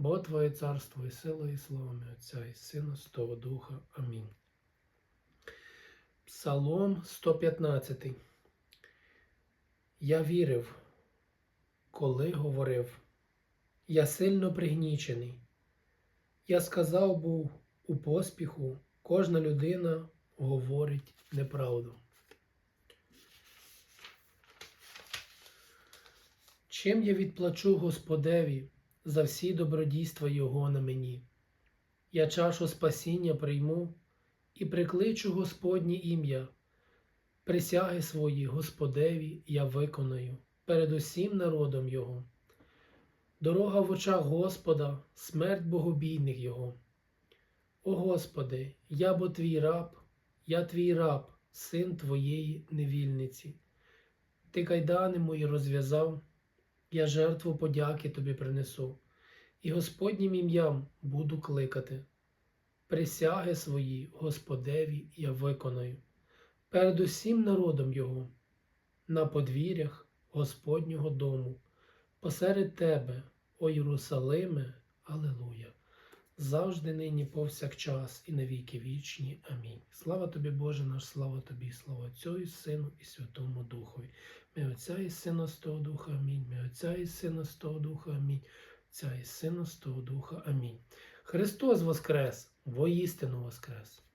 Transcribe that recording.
Бо Твоє царство і сила, і слава мій Отця, і Сина, Святого Духа. Амінь. Псалом 115. Я вірив, коли говорив, я сильно пригнічений. Я сказав був у поспіху, кожна людина говорить неправду. Чим я відплачу Господеві за всі добродійства Його на мені? Я чашу спасіння прийму і прикличу Господнє ім'я. Присяги свої Господеві я виконаю перед усім народом Його. Дорога в очах Господа, смерть богобійних Його. О Господи, я бо твій раб, я твій раб, син твоєї невільниці. Ти кайдани мої розв'язав, я жертву подяки тобі принесу, і Господнім ім'ям буду кликати. Присяги свої Господеві я виконаю перед усім народом Його, на подвір'ях Господнього дому, посеред тебе, о Єрусалиме, Алилуя, завжди нині повсякчас і навіки вічні. Амінь. Слава тобі, Боже наш, слава тобі, слава Отцю і Сину, і Святому Духові. Ми Отця і Сина з того Духа, Амінь. Ми Отця і Сина з того Духа, Амінь. Отця і Сина з того Духа, Амінь. Христос Воскрес, воістину Воскрес!